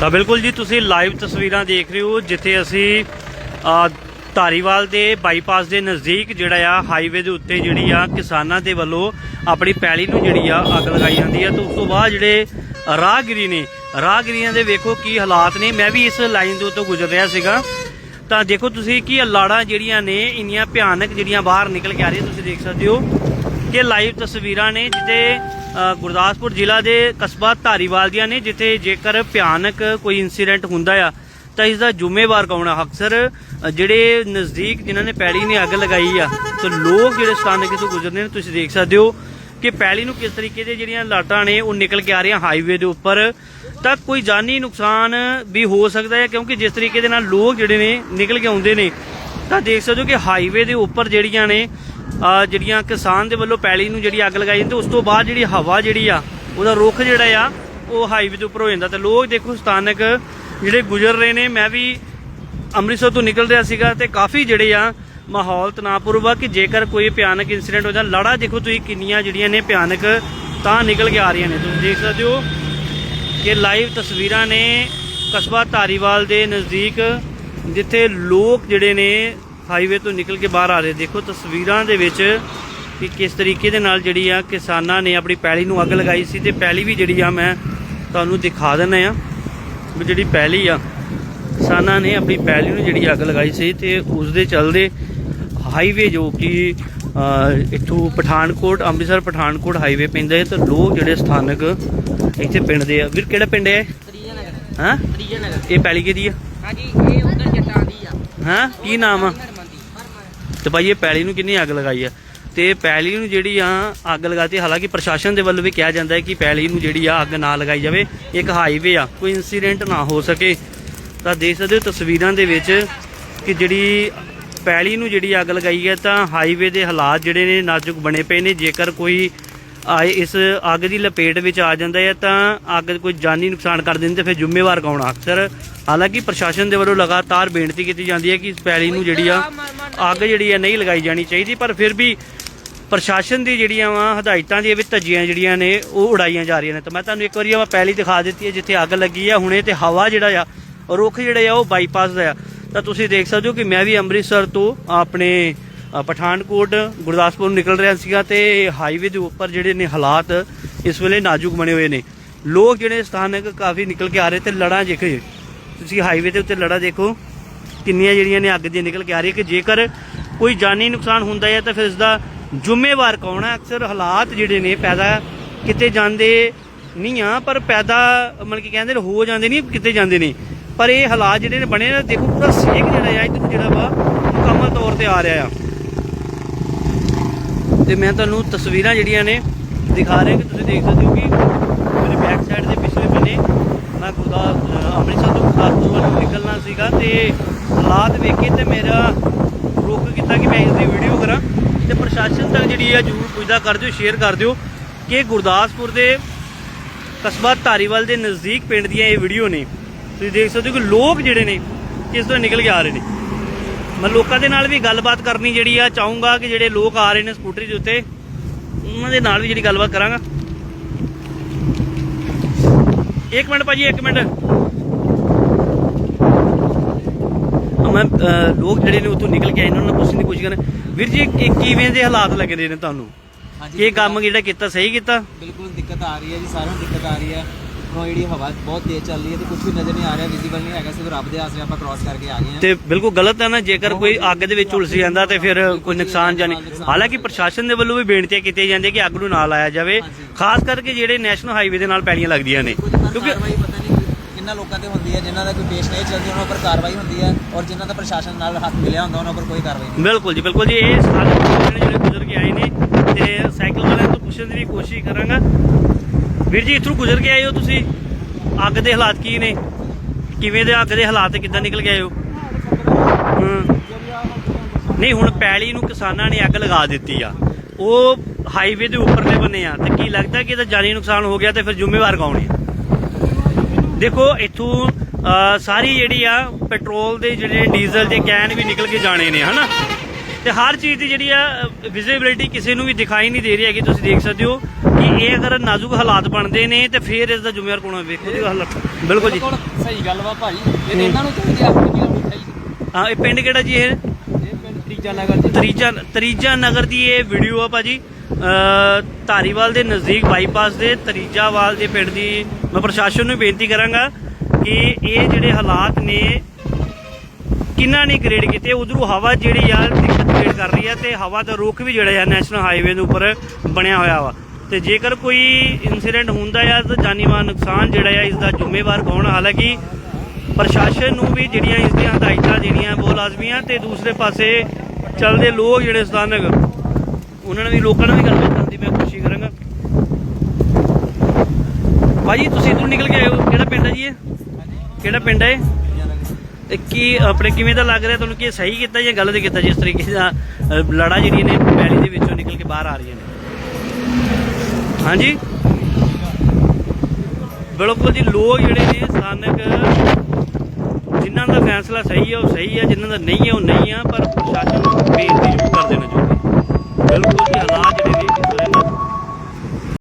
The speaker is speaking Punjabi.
ਤਾਂ ਬਿਲਕੁਲ ਜੀ, ਤੁਸੀਂ ਲਾਈਵ ਤਸਵੀਰਾਂ ਦੇਖ ਰਹੇ ਹੋ, ਜਿੱਥੇ ਅਸੀਂ ਧਾਰੀਵਾਲ ਦੇ ਬਾਈਪਾਸ ਦੇ ਨਜ਼ਦੀਕ ਜਿਹੜਾ ਆ ਹਾਈਵੇ ਦੇ ਉੱਤੇ ਜਿਹੜੀ ਆ, ਕਿਸਾਨਾਂ ਦੇ ਵੱਲੋਂ ਆਪਣੀ ਪੈਲੀ ਨੂੰ ਜਿਹੜੀ ਆ, ਅੱਗ ਲਗਾਈ ਜਾਂਦੀ ਆ। ਤੇ ਉਸ ਤੋਂ ਬਾਅਦ ਜਿਹੜੇ ਰਾਹਗੀਰੀ ਨੇ, ਰਾਹਗੀਰੀਆਂ ਦੇ ਵੇਖੋ ਕੀ ਹਾਲਾਤ ਨੇ। ਮੈਂ ਵੀ ਇਸ ਲਾਈਨ ਦੇ ਉੱਤੋਂ ਗੁਜ਼ਰ ਰਿਹਾ ਸੀਗਾ। ਤਾਂ ਦੇਖੋ ਤੁਸੀਂ ਕੀ ਲਾੜਾਂ ਜਿਹੜੀਆਂ ਨੇ, ਇੰਨੀਆਂ ਭਿਆਨਕ ਜਿਹੜੀਆਂ ਬਾਹਰ ਨਿਕਲ ਕੇ ਆ ਰਹੀਆਂ, ਤੁਸੀਂ ਦੇਖ ਸਕਦੇ ਹੋ ਕਿ ਲਾਈਵ ਤਸਵੀਰਾਂ ਨੇ, ਜਿੱਥੇ ਗੁਰਦਾਸਪੁਰ ਜ਼ਿਲ੍ਹਾ ਦੇ ਕਸਬਾ ਧਾਰੀਵਾਲ ਦੀਆਂ ਨੇ, ਜਿੱਥੇ ਜੇਕਰ ਭਿਆਨਕ ਕੋਈ ਇਨਸੀਡੈਂਟ ਹੁੰਦਾ ਆ, ਤਾਂ ਇਸ ਦਾ ਜ਼ਿੰਮੇਵਾਰ ਕੌਣ ਆ? ਅਕਸਰ ਜਿਹੜੇ ਨਜ਼ਦੀਕ ਜਿਨ੍ਹਾਂ ਨੇ ਪੈਲੀ ਨੇ ਅੱਗ ਲਗਾਈ ਆ, ਤਾਂ ਲੋਕ ਜਿਹੜੇ ਸਥਾਨਕ ਤੋਂ ਗੁਜ਼ਰਦੇ ਨੇ, ਤੁਸੀਂ ਦੇਖ ਸਕਦੇ ਹੋ ਕਿ ਪੈਲੀ ਨੂੰ ਕਿਸ ਤਰੀਕੇ ਦੇ ਜਿਹੜੀਆਂ ਲਾਟਾਂ ਨੇ, ਉਹ ਨਿਕਲ ਕੇ ਆ ਰਹੀਆਂ ਹਾਈਵੇ ਦੇ ਉੱਪਰ। ਤਾਂ ਕੋਈ ਜਾਨੀ ਨੁਕਸਾਨ ਵੀ ਹੋ ਸਕਦਾ ਹੈ ਕਿਉਂਕਿ ਜਿਸ ਤਰੀਕੇ ਦੇ ਨਾਲ ਲੋਕ ਜਿਹੜੇ ਨੇ, ਨਿਕਲ ਕੇ ਆਉਂਦੇ ਨੇ, ਤਾਂ ਦੇਖ ਸਕਦੇ ਹੋ ਕਿ ਹਾਈਵੇ ਦੇ ਉੱਪਰ ਜਿਹੜੀਆਂ ਨੇ ਜਿਹੜੀਆਂ ਕਿਸਾਨ ਦੇ ਵੱਲੋਂ ਪੈਲੀ ਨੂੰ ਜਿਹੜੀ ਅੱਗ ਲਗਾਈ ਜਾਂਦੀ, ਉਸ ਤੋਂ ਬਾਅਦ ਜਿਹੜੀ ਹਵਾ ਜਿਹੜੀ ਆ, ਉਹਦਾ ਰੁੱਖ ਜਿਹੜਾ ਆ, ਉਹ ਹਾਈਵੇ ਦੇ ਉੱਪਰ ਹੋ ਜਾਂਦਾ। ਤੇ ਲੋਕ ਦੇਖੋ ਸਥਾਨਕ ਜਿਹੜੇ ਗੁਜ਼ਰ ਰਹੇ ਨੇ, ਮੈਂ ਵੀ ਅੰਮ੍ਰਿਤਸਰ ਤੋਂ ਨਿਕਲ ਰਿਹਾ ਸੀਗਾ ਤੇ ਕਾਫੀ ਜਿਹੜੇ ਆ ਮਾਹੌਲ ਤਣਾਅਪੂਰਵ ਆ ਕਿ ਜੇਕਰ ਕੋਈ ਭਿਆਨਕ ਇਨਸੀਡੈਂਟ ਹੋ ਜਾਂਦਾ ਲੜਾ ਦੇਖੋ ਤੁਸੀਂ ਕਿੰਨੀਆਂ ਜਿਹੜੀਆਂ ਨੇ ਭਿਆਨਕ ਤਾਂ ਨਿਕਲ ਕੇ ਆ ਰਹੀਆਂ ਨੇ। ਤੁਸੀਂ ਦੇਖ ਸਕਦੇ ਹੋ ਕਿ ਲਾਈਵ ਤਸਵੀਰਾਂ ਨੇ ਕਸਬਾ ਧਾਰੀਵਾਲ ਦੇ ਨਜ਼ਦੀਕ, ਜਿੱਥੇ ਲੋਕ ਜਿਹੜੇ ਨੇ ਹਾਈਵੇ ਤੋਂ ਨਿਕਲ ਕੇ ਬਾਹਰ ਆ ਰਹੇ। ਦੇਖੋ ਤਸਵੀਰਾਂ ਦੇ ਵਿੱਚ ਕਿ ਕਿਸ ਤਰੀਕੇ ਦੇ ਨਾਲ ਜਿਹੜੀ ਆ ਕਿਸਾਨਾਂ ਨੇ ਆਪਣੀ ਪੈਲੀ ਨੂੰ ਅੱਗ ਲਗਾਈ ਸੀ ਤੇ ਪੈਲੀ ਵੀ ਜਿਹੜੀ ਆ ਮੈਂ ਤੁਹਾਨੂੰ ਦਿਖਾ ਦਿੰਦਾ ਆ ਵੀ ਜਿਹੜੀ ਪੈਲੀ ਆ ਕਿਸਾਨਾਂ ਨੇ ਆਪਣੀ ਪੈਲੀ ਨੂੰ ਜਿਹੜੀ ਅੱਗ ਲਗਾਈ ਸੀ ਤੇ ਉਸ ਦੇ ਚੱਲਦੇ ਹਾਈਵੇ ਜੋ ਕਿ ਇੱਥੋਂ ਪਠਾਨਕੋਟ ਅੰਮ੍ਰਿਤਸਰ ਪਠਾਨਕੋਟ ਹਾਈਵੇ ਪੈਂਦਾ ਹੈ ਤੇ ਲੋਕ ਜਿਹੜੇ ਸਥਾਨਕ ਇੱਥੇ ਪਿੰਡ ਦੇ ਆ। ਵੀਰ ਕਿਹੜਾ ਪਿੰਡ ਹੈ? ਤਰੀਆ ਨਗਰ ਹਾਂ? ਤਰੀਆ ਨਗਰ ਇਹ ਪੈਲੀ ਕਿਹਦੀ ਆ? ਹਾਂਜੀ ਇਹ ਉਧਰ ਜੱਟਾਂ ਦੀ ਆ। ਹਾਂ? ਕੀ ਨਾਮ ਆ? ਤੇ ਭਾਈ ਇਹ ਪੈਲੀ ਨੂੰ ਕਿੰਨੀ ਅੱਗ ਲਗਾਈ ਆ? ਤੇ ਪੈਲੀ ਨੂੰ ਜਿਹੜੀ ਆ ਅੱਗ ਲਗਾਤੀ, ਹਾਲਾਂਕਿ ਪ੍ਰਸ਼ਾਸਨ ਦੇ ਵੱਲੋਂ ਵੀ ਕਿਹਾ ਜਾਂਦਾ ਹੈ ਕਿ ਪੈਲੀ ਨੂੰ ਜਿਹੜੀ ਆ ਅੱਗ ਨਾ ਲਗਾਈ ਜਾਵੇ, ਇੱਕ ਹਾਈਵੇ ਆ, ਕੋਈ ਇਨਸੀਡੈਂਟ ਨਾ ਹੋ ਸਕੇ। ਤਾਂ ਦੇਖ ਸਕਦੇ ਹੋ ਤਸਵੀਰਾਂ ਦੇ ਵਿੱਚ ਕਿ ਜਿਹੜੀ ਪੈਲੀ ਨੂੰ ਜਿਹੜੀ ਅੱਗ ਲਗਾਈ ਹੈ, ਤਾਂ ਹਾਈਵੇ ਦੇ ਹਾਲਾਤ ਜਿਹੜੇ ਨੇ ਨਾਜ਼ੁਕ ਬਣੇ ਪਏ ਨੇ। ਜੇਕਰ ਕੋਈ ਆਏ ਇਸ ਅੱਗ ਦੀ ਲਪੇਟ ਵਿੱਚ ਆ ਜਾਂਦਾ ਹੈ ਤਾਂ ਅੱਗ ਕੋਈ ਜਾਨੀ ਨੁਕਸਾਨ ਕਰ ਦਿੰਦੇ ਫਿਰ ਜ਼ਿੰਮੇਵਾਰ ਕੌਣ ਆ? ਅਕਸਰ ਹਾਲਾਂਕਿ ਪ੍ਰਸ਼ਾਸਨ ਦੇ ਵੱਲੋਂ ਲਗਾਤਾਰ ਬੇਨਤੀ ਕੀਤੀ ਜਾਂਦੀ ਹੈ ਕਿ ਇਸ ਪੈਲੀ ਨੂੰ ਜਿਹੜੀ ਆ, ਅੱਗ ਜਿਹੜੀ ਆ ਨਹੀਂ ਲਗਾਈ ਜਾਣੀ ਚਾਹੀਦੀ, ਪਰ ਫਿਰ ਵੀ ਪ੍ਰਸ਼ਾਸਨ ਦੀ ਜਿਹੜੀਆਂ ਵਾ ਹਦਾਇਤਾਂ ਦੀਆਂ ਵੀ ਧੱਜੀਆਂ ਜਿਹੜੀਆਂ ਨੇ, ਉਹ ਉਡਾਈਆਂ ਜਾ ਰਹੀਆਂ ਨੇ। ਤਾਂ ਮੈਂ ਤੁਹਾਨੂੰ ਇੱਕ ਵਾਰੀ ਆ ਪਹਿਲੀ ਦਿਖਾ ਦਿੱਤੀ ਹੈ ਜਿੱਥੇ ਅੱਗ ਲੱਗੀ ਆ, ਹੁਣੇ ਤੇ ਹਵਾ ਜਿਹੜਾ ਆ, ਰੁੱਖ ਜਿਹੜਾ ਆ ਉਹ ਬਾਈਪਾਸ ਦਾ ਆ। ਤਾਂ ਤੁਸੀਂ ਦੇਖ ਸਕਦੇ ਹੋ ਕਿ ਮੈਂ ਵੀ ਅੰਮ੍ਰਿਤਸਰ ਤੋਂ ਆਪਣੇ ਪਠਾਨਕੋਟ, ਗੁਰਦਾਸਪੁਰ ਨਿਕਲ ਰਿਹਾ ਸੀਗਾ ਤੇ ਹਾਈਵੇ ਦੇ ਉੱਪਰ ਜਿਹੜੇ ਨੇ ਹਾਲਾਤ ਇਸ ਵੇਲੇ ਨਾਜ਼ੁਕ ਬਣੇ ਹੋਏ ਨੇ। ਲੋਕ ਜਿਹੜੇ ਸਥਾਨਕ ਕਾਫੀ ਨਿਕਲ ਕੇ ਆ ਰਹੇ ਤੇ ਲੜਾਂ ਦੇਖੋ ਤੁਸੀਂ ਹਾਈਵੇ ਦੇ ਉੱਤੇ ਲੜਾਂ ਦੇਖੋ, ਕਿੰਨੀਆਂ ਜਿਹੜੀਆਂ ਨੇ ਅੱਗ ਦੀਆਂ ਨਿਕਲ ਕੇ ਆ ਰਹੀ ਹੈ ਕਿ ਜੇਕਰ ਕੋਈ ਜਾਨੀ ਨੁਕਸਾਨ ਹੁੰਦਾ ਹੈ ਤਾਂ ਫਿਰ ਇਸ ਦਾ ਜ਼ਿੰਮੇਵਾਰ ਕੌਣ ਹੈ? ਅਕਸਰ ਹਾਲਾਤ ਜਿਹੜੇ ਨੇ ਪੈਦਾ ਕਿਤੇ ਜਾਂਦੇ ਨਹੀਂ ਆ, ਪਰ ਪੈਦਾ ਮਤਲਬ ਕਿ ਕਹਿੰਦੇ ਨੇ ਹੋ ਜਾਂਦੇ ਨਹੀਂ, ਕਿਤੇ ਜਾਂਦੇ ਨੇ। ਪਰ ਇਹ ਹਾਲਾਤ ਜਿਹੜੇ ਨੇ ਬਣੇ ਨੇ, ਦੇਖੋ ਪੂਰਾ ਸੇਕ ਜਿਹੜਾ ਆ, ਇੱਧਰ ਜਿਹੜਾ ਵਾ, ਮੁਕੰਮਲ ਤੌਰ ਤੇ ਆ ਰਿਹਾ ਆ। ਤੇ ਮੈਂ ਤੁਹਾਨੂੰ ਤਸਵੀਰਾਂ ਜਿਹੜੀਆਂ ਨੇ ਦਿਖਾ ਰਿਹਾ ਕਿ ਤੁਸੀਂ ਦੇਖ ਸਕਦੇ ਹੋ ਕਿ ਮੇਰੇ ਬੈਕ ਸਾਈਡ ਦੇ ਪਿਛਲੇ ਬੰਨੇ ਮੈਂ ਗੁਰਦਾਸ ਅੰਮ੍ਰਿਤਸਰ ਤੋਂ ਗੁਰਦਾਸਪੁਰ ਵੱਲ ਨਿਕਲਣਾ ਸੀਗਾ ਤੇ ਹਾਲਾਤ ਵੇਖੇ ਤੇ ਮੇਰਾ ਰੁਕ ਕੀਤਾ ਕਿ ਮੈਂ ਇਸ ਦੀ ਵੀਡੀਓ ਕਰਾਂ। ਤੇ ਪ੍ਰਸ਼ਾਸਨ ਤੱਕ ਜਿਹੜੀ ਆ, ਜਰੂਰ ਪੁੱਛਦਾ ਕਰ ਦਿਓ ਸ਼ੇਅਰ ਕਰ ਦਿਓ ਕਿ ਗੁਰਦਾਸਪੁਰ ਦੇ ਕਸਬਾ ਧਾਰੀਵਾਲ ਦੇ ਨਜ਼ਦੀਕ ਪਿੰਡ ਦੀਆਂ ਇਹ ਵੀਡੀਓ ਨੇ। ਤੁਸੀਂ ਦੇਖ ਸਕਦੇ ਹੋ ਕਿ ਲੋਕ ਜਿਹੜੇ ਨੇ ਕਿਸ ਤੋਂ ਨਿਕਲ ਕੇ ਆ ਰਹੇ ਨੇ। ਮੈਂ ਲੋਕਾਂ ਦੇ ਨਾਲ ਵੀ ਗੱਲਬਾਤ ਕਰਨੀ ਜਿਹੜੀ ਆ ਚਾਹੂੰਗਾ ਕਿ ਜਿਹੜੇ ਲੋਕ ਆ ਰਹੇ ਨੇ ਸਕੂਟਰੀ ਦੇ ਉੱਤੇ ਉਹਨਾਂ ਦੇ ਨਾਲ ਵੀ ਜਿਹੜੀ ਗੱਲਬਾਤ ਕਰਾਂਗਾ। ਇੱਕ ਮਿੰਟ ਭਾਜੀ ਇੱਕ ਮਿੰਟ। ਮੈਂ ਲੋਕ ਜਿਹੜੇ ਨੇ ਉੱਥੋਂ ਨਿਕਲ ਕੇ ਆਏ ਨੇ ਉਹਨਾਂ ਨੂੰ ਪੁੱਛਣ ਦੀ ਕੋਸ਼ਿਸ਼ ਕਰਨ ਵੀਰ ਜੀ ਕਿਵੇਂ ਦੇ ਹਾਲਾਤ ਲੱਗਦੇ ਨੇ ਤੁਹਾਨੂੰ? ਇਹ ਕੰਮ ਜਿਹੜਾ ਕੀਤਾ ਸਹੀ ਕੀਤਾ? ਬਿਲਕੁਲ ਦਿੱਕਤ ਆ ਰਹੀ ਹੈ ਜੀ ਸਾਰਿਆਂ ਨੂੰ ਦਿੱਕਤ ਆ ਰਹੀ ਹੈ। ਉੱਪਰੋਂ ਜਿਹੜੀ ਹਵਾ ਬਹੁਤ ਤੇਜ਼ ਚੱਲ ਰਹੀ ਹੈ ਤੇ ਕੁਝ ਵੀ ਨਜ਼ਰ ਨਹੀਂ ਆ ਰਿਹਾ ਵਿਜ਼ੀਬਲ ਨਹੀਂ ਹੈਗਾ ਸਿਰਫ ਰੱਬ ਦੇ ਆਸਰੇ ਆਪਾਂ ਕ੍ਰਾਸ ਕਰਕੇ ਆ ਗਏ ਹਾਂ। ਤੇ ਬਿਲਕੁਲ ਗਲਤ ਹੈ ਨਾ ਜੇਕਰ ਕੋਈ ਅੱਗ ਦੇ ਵਿੱਚ ਉਲਸ ਜਾਂਦਾ ਤੇ ਫਿਰ ਕੋਈ ਨੁਕਸਾਨ ਜਾਨੀ ਹਾਲਾਂਕਿ ਪ੍ਰਸ਼ਾਸਨ ਦੇ ਵੱਲੋਂ ਵੀ ਬੇਨਤੀਆਂ ਕੀਤੀਆਂ ਜਾਂਦੀਆਂ ਕਿ ਅੱਗ ਨੂੰ ਨਾ ਲਾਇਆ ਜਾਵੇ ਖਾਸ ਕਰਕੇ ਜਿਹੜੇ ਨੈਸ਼ਨਲ ਹਾਈਵੇ ਦੇ ਨਾਲ ਪੈਲੀਆਂ ਲੱਗਦੀਆਂ ਨੇ। ਕਿਉਂਕਿ ਕਾਰਵਾਈ ਪਤਾ ਨਹੀਂ ਕਿੰਨਾ ਲੋਕਾਂ ਤੇ ਹੁੰਦੀ ਹੈ ਜਿਨ੍ਹਾਂ ਦਾ ਕੋਈ ਪੇਸ਼ ਨਹੀਂ ਚੱਲਦੀ ਉਹਨਾਂ ਉੱਪਰ ਕਾਰਵਾਈ ਹੁੰਦੀ ਹੈ ਔਰ ਜਿਨ੍ਹਾਂ ਦਾ ਪ੍ਰਸ਼ਾਸਨ ਨਾਲ ਹੱਥ ਮਿਲਿਆ ਹੁੰਦਾ ਉਹਨਾਂ ਉੱਪਰ ਕੋਈ ਕਾਰਵਾਈ ਨਹੀਂ। ਬਿਲਕੁਲ ਜੀ ਬਿਲਕੁਲ ਜੀ ਇਹ ਸਾਰੇ ਲੋਕ ਨੇ ਜਿਹੜੇ ਗੁਜ਼ਰ ਕੇ ਆਏ ਨੇ ਤੇ ਸਾਈਕਲ ਵਾਲਿਆਂ ਤੋਂ ਪੁੱਛਣ ਦੀ ਵੀ ਕੋਸ਼ਿਸ਼ ਕਰਾਂਗਾ। ਵੀਰ ਜੀ, ਇੱਥੋਂ ਗੁਜ਼ਰ ਕੇ ਆਏ ਹੋ ਤੁਸੀਂ? ਅੱਗ ਦੇ ਹਾਲਾਤ ਕੀ ਨੇ? ਕਿਵੇਂ ਦੇ ਅੱਗ ਦੇ ਹਾਲਾਤ ਕਿੱਦਾਂ ਨਿਕਲ ਕੇ ਹੋ? ਨਹੀਂ, ਹੁਣ ਪੈਲੀ ਨੂੰ ਕਿਸਾਨਾਂ ਨੇ ਅੱਗ ਲਗਾ ਦਿੱਤੀ ਆ। ਉਹ ਹਾਈਵੇ ਦੇ ਉੱਪਰਲੇ ਬੰਨੇ ਆ। ਤੇ ਕੀ ਲੱਗਦਾ ਕਿ ਇਹਦਾ ਜਾਨੀ ਨੁਕਸਾਨ ਹੋ ਗਿਆ ਤੇ ਫਿਰ ਜ਼ਿੰਮੇਵਾਰ ਕੌਣ ਹੈ ਦੇਖੋ, ਇੱਥੋਂ ਸਾਰੀ ਜਿਹੜੀ ਆ, ਪੈਟਰੋਲ ਦੇ ਜਿਹੜੇ ਡੀਜ਼ਲ ਦੇ ਕੈਨ ਵੀ ਨਿਕਲ ਕੇ ਜਾਣੇ ਨੇ, ਹਨਾ? ਤੇ ਹਰ ਚੀਜ਼ ਦੀ ਜਿਹੜੀ ਆ ਵਿਜ਼ਿਬਿਲਿਟੀ ਕਿਸੇ ਨੂੰ ਵੀ ਦਿਖਾਈ ਨਹੀਂ ਦੇ ਰਹੀ ਹੈਗੀ ਤੁਸੀਂ ਦੇਖ ਸਕਦੇ ਹੋ ਕਿ ਇਹ ਅਗਰ ਨਾਜ਼ੁਕ ਹਾਲਾਤ ਬਣਦੇ ਨੇ ਤੇ ਫਿਰ ਇਸ ਦਾ ਜ਼ਿੰਮੇਵਾਰ ਕੌਣ ਹੈ ਵੇਖੋ ਜੀ ਹਾਲਾਤ ਬਿਲਕੁਲ ਜੀ। ਸਹੀ ਗੱਲ ਵਾ ਭਾਜੀ। ਇਹ ਇਹਨਾਂ ਨੂੰ ਚਾਹੀਦੀ ਆ ਆਪਣੀ ਲਾਉਣੀ ਚਾਹੀਦੀ। ਹਾਂ ਇਹ ਪਿੰਡ ਕਿਹੜਾ ਜੀ ਇਹ? ਇਹ ਪਿੰਡ ਤੀਜਾ ਨਗਰ ਜੀ। ਤਰੀਜਾ ਤਰੀਜਾ ਨਗਰ ਦੀ ਇਹ ਵੀਡੀਓ ਆ ਭਾਜੀ। ਧਾਰੀਵਾਲ ਦੇ ਨਜ਼ਦੀਕ ਬਾਈਪਾਸ ਦੇ ਤਰੀਜਾਵਾਲ ਦੇ ਪਿੰਡ ਦੀ ਮੈਂ ਪ੍ਰਸ਼ਾਸਨ ਨੂੰ ਬੇਨਤੀ ਕਰਾਂਗਾ ਕਿ ਇਹ ਜਿਹੜੇ ਹਾਲਾਤ ਨੇ ਕਿੰਨਾ ਨਹੀਂ ਗ੍ਰੇਡ ਕੀਤੇ ਉਧਰੋਂ ਹਵਾ ਜਿਹੜੀ ਕ੍ਰੀਏਟ ਕਰ ਰਹੀ ਆ ਤੇ ਹਵਾ ਦਾ ਰੁੱਖ ਵੀ ਜਿਹੜਾ ਆ ਨੈਸ਼ਨਲ ਹਾਈਵੇ ਦੇ ਉੱਪਰ ਬਣਿਆ ਹੋਇਆ ਵਾ। ਤੇ ਜੇਕਰ ਕੋਈ ਇਨਸੀਡੈਂਟ ਹੁੰਦਾ ਆ ਤਾਂ ਜਾਨੀ ਨੁਕਸਾਨ ਜਿਹੜਾ ਆ ਇਸ ਦਾ ਜ਼ਿੰਮੇਵਾਰ ਕੌਣ ਹਾਲਾਂਕਿ ਪ੍ਰਸ਼ਾਸਨ ਨੂੰ ਵੀ ਜਿਹੜੀਆਂ ਇਸ ਦੀਆਂ ਹਦਾਇਤਾਂ ਦੇਣੀਆਂ ਬਹੁਤ ਲਾਜ਼ਮੀ ਤੇ ਦੂਸਰੇ ਪਾਸੇ ਚੱਲਦੇ ਲੋਕ ਜਿਹੜੇ ਸਥਾਨਕ, ਉਹਨਾਂ ਨੇ ਵੀ ਲੋਕਾਂ ਨਾਲ ਵੀ ਗੱਲਬਾਤ ਕਰਨ ਦੀ ਮੈਂ ਕੋਸ਼ਿਸ਼ ਕਰਾਂਗਾ। ਭਾਜੀ, ਤੁਸੀਂ ਇੱਧਰੋਂ ਨਿਕਲ ਕੇ ਆਏ ਹੋ। ਕਿਹੜਾ ਪਿੰਡ ਹੈ ਜੀ ਇਹ? ਕਿਹੜਾ ਪਿੰਡ ਹੈ ਤੇ ਕੀ ਆਪਣੇ ਕਿਵੇਂ ਦਾ ਲੱਗ ਰਿਹਾ ਤੁਹਾਨੂੰ ਕੀ ਸਹੀ ਕੀਤਾ ਜਾਂ ਗਲਤ ਕੀਤਾ ਜਿਸ ਤਰੀਕੇ ਦਾ ਅ, ਲੜਾ ਜਿਹੜੀਆਂ ਨੇ ਪੈਲੀ ਦੇ ਵਿੱਚੋਂ ਨਿਕਲ ਕੇ ਬਾਹਰ ਆ ਰਹੀਆਂ ਨੇ? ਹਾਂਜੀ? ਬਿਲਕੁਲ ਜੀ ਲੋਕ ਜਿਹੜੇ ਨੇ ਸਥਾਨਕ ਜਿਨ੍ਹਾਂ ਦਾ ਫੈਸਲਾ ਸਹੀ ਹੈ ਉਹ ਸਹੀ ਹੈ ਜਿਨ੍ਹਾਂ ਦਾ ਨਹੀਂ ਹੈ ਉਹ ਨਹੀਂ ਹੈ ਪਰ ਪ੍ਰਸ਼ਾਸਨ ਨੂੰ ਬੇਨਤੀ ਜ਼ਰੂਰ ਕਰ ਦੇਣਾ ਚਾਹੁੰਦੇ ਬਿਲਕੁਲ ਜੀ ਹਾਲਾਤ